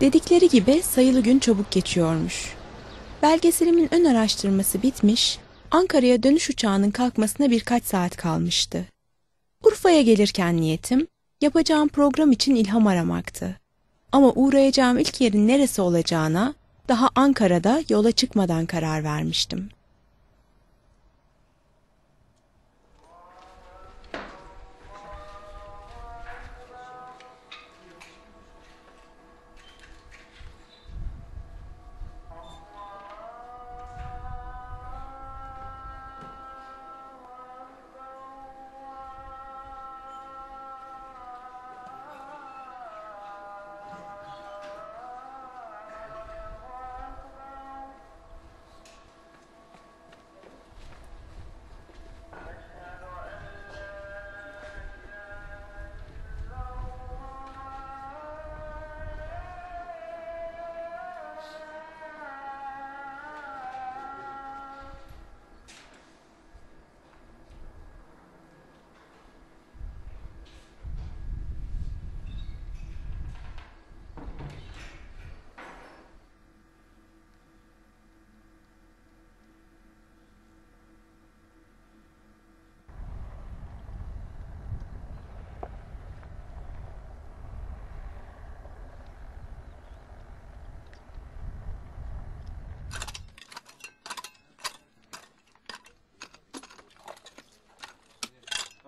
Dedikleri gibi sayılı gün çabuk geçiyormuş. Belgeselimin ön araştırması bitmiş, Ankara'ya dönüş uçağının kalkmasına birkaç saat kalmıştı. Urfa'ya gelirken niyetim, yapacağım program için ilham aramaktı. Ama uğrayacağım ilk yerin neresi olacağına daha Ankara'da yola çıkmadan karar vermiştim.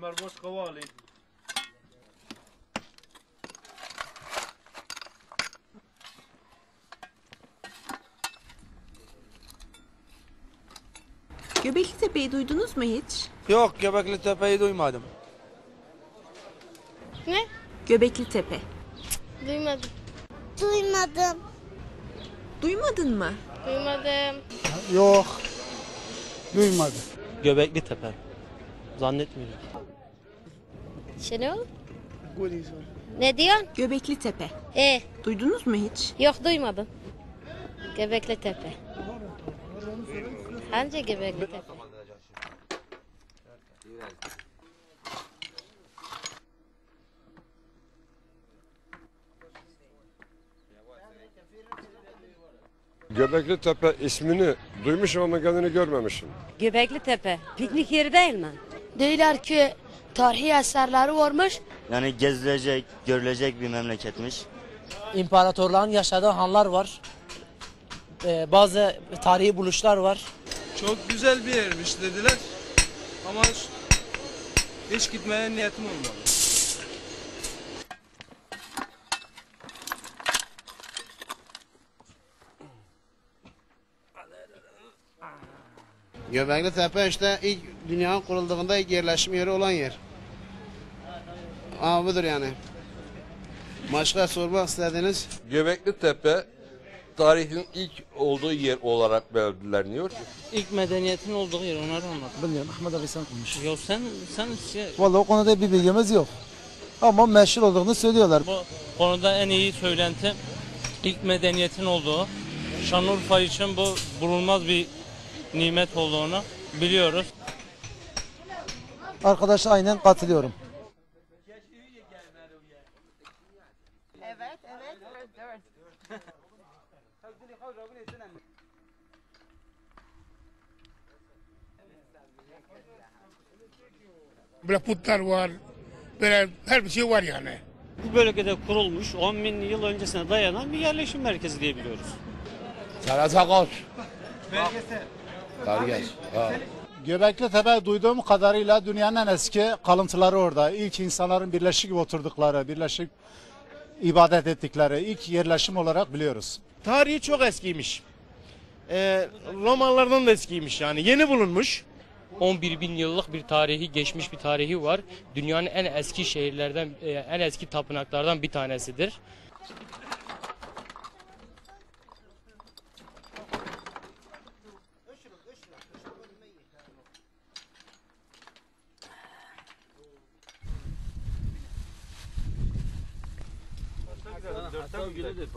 Ömer boş kova alayım. Göbekli Tepe'yi duydunuz mu hiç? Yok Göbekli Tepe'yi duymadım. Ne? Göbekli Tepe. Duymadım. Duymadım. Duymadın mı? Duymadım. Yok. Duymadım. Göbekli Tepe. Zannetmiyorum. Şenol? Ne diyorsun? Göbekli Tepe. E, Duydunuz mu hiç? yok duymadım. Göbekli Tepe. Hangi Göbekli Tepe? Göbekli Tepe ismini duymuşum ama kendini görmemişim. Göbekli Tepe. Piknik yeri değil mi? Değiller ki tarihi eserleri varmış. Yani gezilecek, görülecek bir memleketmiş. İmparatorların yaşadığı hanlar var. Ee, bazı tarihi buluşlar var. Çok güzel bir yermiş dediler. Ama hiç gitmeye niyetim olmadı. Göbekli Tepe işte ilk dünyanın kurulduğunda ilk yerleşim yeri olan yer. Aa budur yani. Başka sormak istediğiniz? Göbekli Tepe tarihin ilk olduğu yer olarak belirleniyor. İlk medeniyetin olduğu yer onları anlat. Bilmiyorum Ahmet abi sen konuş. Yok sen sen şey, Vallahi o konuda bir bilgimiz yok. Ama meşhur olduğunu söylüyorlar. bu konuda en iyi söylenti ilk medeniyetin olduğu. Şanlıurfa için bu bulunmaz bir nimet olduğunu biliyoruz. Arkadaş aynen katılıyorum. Böyle putlar var. Böyle her bir şey var yani. Bu bölgede kurulmuş 10 bin yıl öncesine dayanan bir yerleşim merkezi diye biliyoruz. Sarasakos. Belgesi. Ha. Göbekli Tepe duyduğum kadarıyla dünyanın en eski kalıntıları orada. İlk insanların birleşik oturdukları, birleşik ibadet ettikleri ilk yerleşim olarak biliyoruz. Tarihi çok eskiymiş. Ee, Romalılardan da eskiymiş yani. Yeni bulunmuş. 11 bin yıllık bir tarihi, geçmiş bir tarihi var. Dünyanın en eski şehirlerden, e, en eski tapınaklardan bir tanesidir.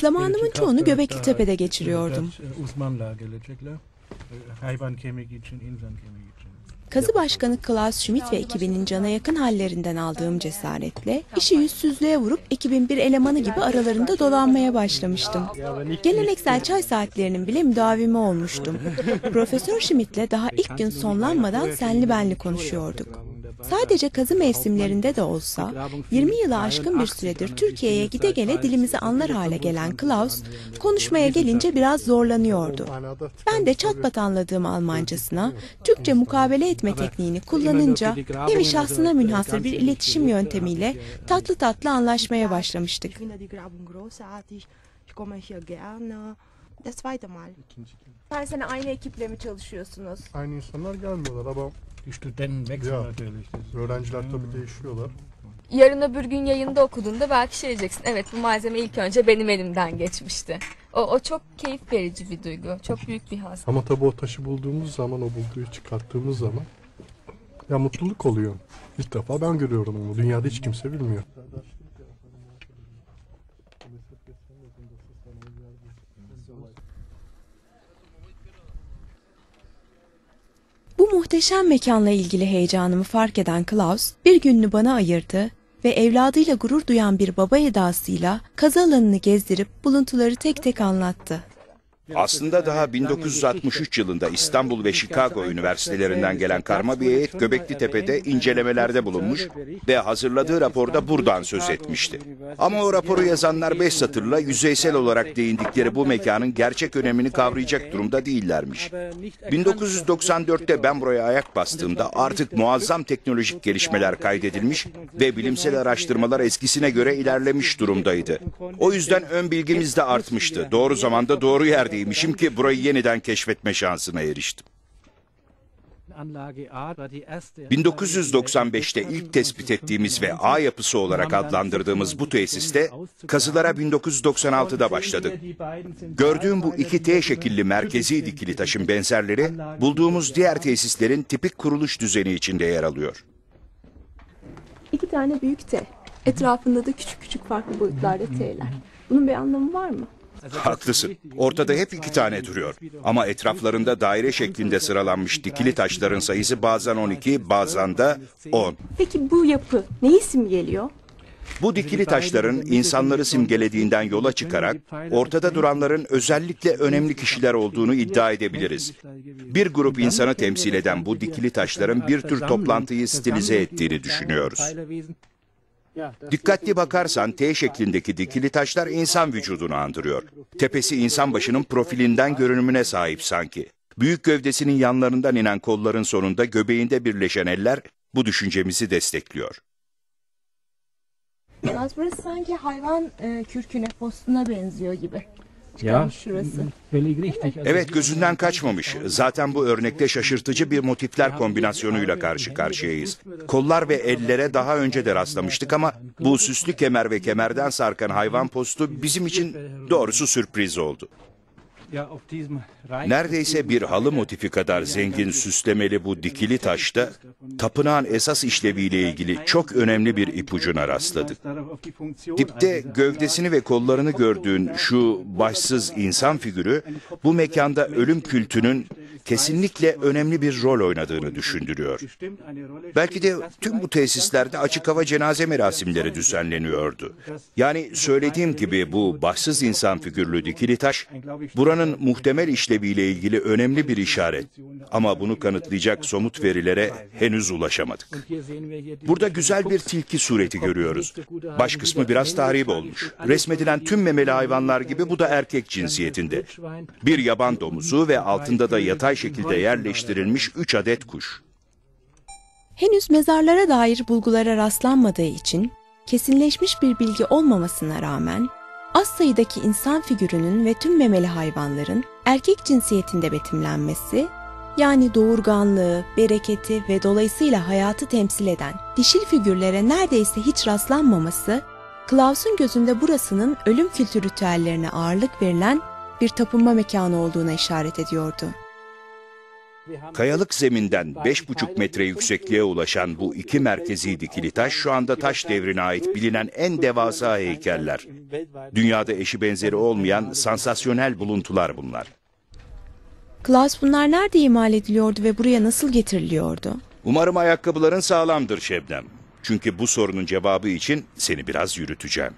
Zamanımın çoğunu Göbekli Tepe'de geçiriyordum. Uzmanlar gelecekler. Hayvan kemiği için, insan kemiği için. Kazı Başkanı Klaus Schmidt ve ekibinin cana yakın hallerinden aldığım cesaretle işi yüzsüzlüğe vurup ekibin bir elemanı gibi aralarında dolanmaya başlamıştım. Geleneksel çay saatlerinin bile müdavimi olmuştum. Profesör Schmidt'le daha ilk gün sonlanmadan senli benli konuşuyorduk. Sadece kazı mevsimlerinde de olsa 20 yılı aşkın bir süredir Türkiye'ye gide gele dilimizi anlar hale gelen Klaus konuşmaya gelince biraz zorlanıyordu. Ben de çatpat anladığım Almancasına Türkçe mukabele etme tekniğini kullanınca nevi şahsına münhasır bir iletişim yöntemiyle tatlı tatlı anlaşmaya başlamıştık. Her sene aynı ekiple mi çalışıyorsunuz? Aynı insanlar gelmiyorlar ama Die Studenten wechseln Ja. natürlich. Das ist- öğrenciler tabii değişiyorlar. Yarın öbür gün yayında okuduğunda belki şey diyeceksin. Evet bu malzeme ilk önce benim elimden geçmişti. O, o çok keyif verici bir duygu. Çok büyük bir haz. Ama tabii o taşı bulduğumuz zaman, o bulduğu çıkarttığımız zaman ya mutluluk oluyor. İlk defa ben görüyorum onu. Dünyada hiç kimse bilmiyor. Muhteşem mekanla ilgili heyecanımı fark eden Klaus bir gününü bana ayırdı ve evladıyla gurur duyan bir baba edasıyla kazı alanını gezdirip buluntuları tek tek anlattı. Aslında daha 1963 yılında İstanbul ve Chicago üniversitelerinden gelen karma bir heyet Göbekli Tepe'de incelemelerde bulunmuş ve hazırladığı raporda buradan söz etmişti. Ama o raporu yazanlar beş satırla yüzeysel olarak değindikleri bu mekanın gerçek önemini kavrayacak durumda değillermiş. 1994'te ben buraya ayak bastığımda artık muazzam teknolojik gelişmeler kaydedilmiş ve bilimsel araştırmalar eskisine göre ilerlemiş durumdaydı. O yüzden ön bilgimiz de artmıştı. Doğru zamanda doğru yerdeymişim ki burayı yeniden keşfetme şansına eriştim. 1995'te ilk tespit ettiğimiz ve A yapısı olarak adlandırdığımız bu tesiste kazılara 1996'da başladık. Gördüğüm bu iki T şekilli merkezi dikili taşın benzerleri bulduğumuz diğer tesislerin tipik kuruluş düzeni içinde yer alıyor. İki tane büyük T. Etrafında da küçük küçük farklı boyutlarda T'ler. Bunun bir anlamı var mı? Haklısın. Ortada hep iki tane duruyor. Ama etraflarında daire şeklinde sıralanmış dikili taşların sayısı bazen 12, bazen de 10. Peki bu yapı neyi simgeliyor? Bu dikili taşların insanları simgelediğinden yola çıkarak ortada duranların özellikle önemli kişiler olduğunu iddia edebiliriz. Bir grup insanı temsil eden bu dikili taşların bir tür toplantıyı stilize ettiğini düşünüyoruz. Dikkatli bakarsan T şeklindeki dikili taşlar insan vücudunu andırıyor. Tepesi insan başının profilinden görünümüne sahip sanki. Büyük gövdesinin yanlarından inen kolların sonunda göbeğinde birleşen eller bu düşüncemizi destekliyor. Yalnız burası sanki hayvan e, kürküne, postuna benziyor gibi. Ja, şurası. völlig richtig. Also Evet gözünden kaçmamış. Zaten bu örnekte şaşırtıcı bir motifler kombinasyonuyla karşı karşıyayız. Kollar ve ellere daha önce de rastlamıştık ama bu süslü kemer ve kemerden sarkan hayvan postu bizim için doğrusu sürpriz oldu. Neredeyse bir halı motifi kadar zengin süslemeli bu dikili taşta tapınağın esas işleviyle ilgili çok önemli bir ipucuna rastladık. Dipte gövdesini ve kollarını gördüğün şu başsız insan figürü bu mekanda ölüm kültünün kesinlikle önemli bir rol oynadığını düşündürüyor. Belki de tüm bu tesislerde açık hava cenaze merasimleri düzenleniyordu. Yani söylediğim gibi bu başsız insan figürlü dikili taş buranın muhtemel işleviyle ilgili önemli bir işaret. Ama bunu kanıtlayacak somut verilere henüz ulaşamadık. Burada güzel bir tilki sureti görüyoruz. Baş kısmı biraz tahrip olmuş. Resmedilen tüm memeli hayvanlar gibi bu da erkek cinsiyetinde. Bir yaban domuzu ve altında da yatay şekilde yerleştirilmiş 3 adet kuş. Henüz mezarlara dair bulgulara rastlanmadığı için kesinleşmiş bir bilgi olmamasına rağmen az sayıdaki insan figürünün ve tüm memeli hayvanların erkek cinsiyetinde betimlenmesi yani doğurganlığı, bereketi ve dolayısıyla hayatı temsil eden dişil figürlere neredeyse hiç rastlanmaması Klaus'un gözünde burasının ölüm kültü ritüellerine ağırlık verilen bir tapınma mekanı olduğuna işaret ediyordu. Kayalık zeminden 5,5 metre yüksekliğe ulaşan bu iki merkezi dikili taş şu anda taş devrine ait bilinen en devasa heykeller. Dünyada eşi benzeri olmayan sansasyonel buluntular bunlar. Klaus bunlar nerede imal ediliyordu ve buraya nasıl getiriliyordu? Umarım ayakkabıların sağlamdır Şebnem. Çünkü bu sorunun cevabı için seni biraz yürüteceğim.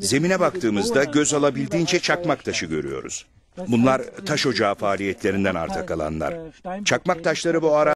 Zemine baktığımızda göz alabildiğince çakmak taşı görüyoruz. Bunlar taş ocağı faaliyetlerinden arta kalanlar. Çakmak taşları bu ara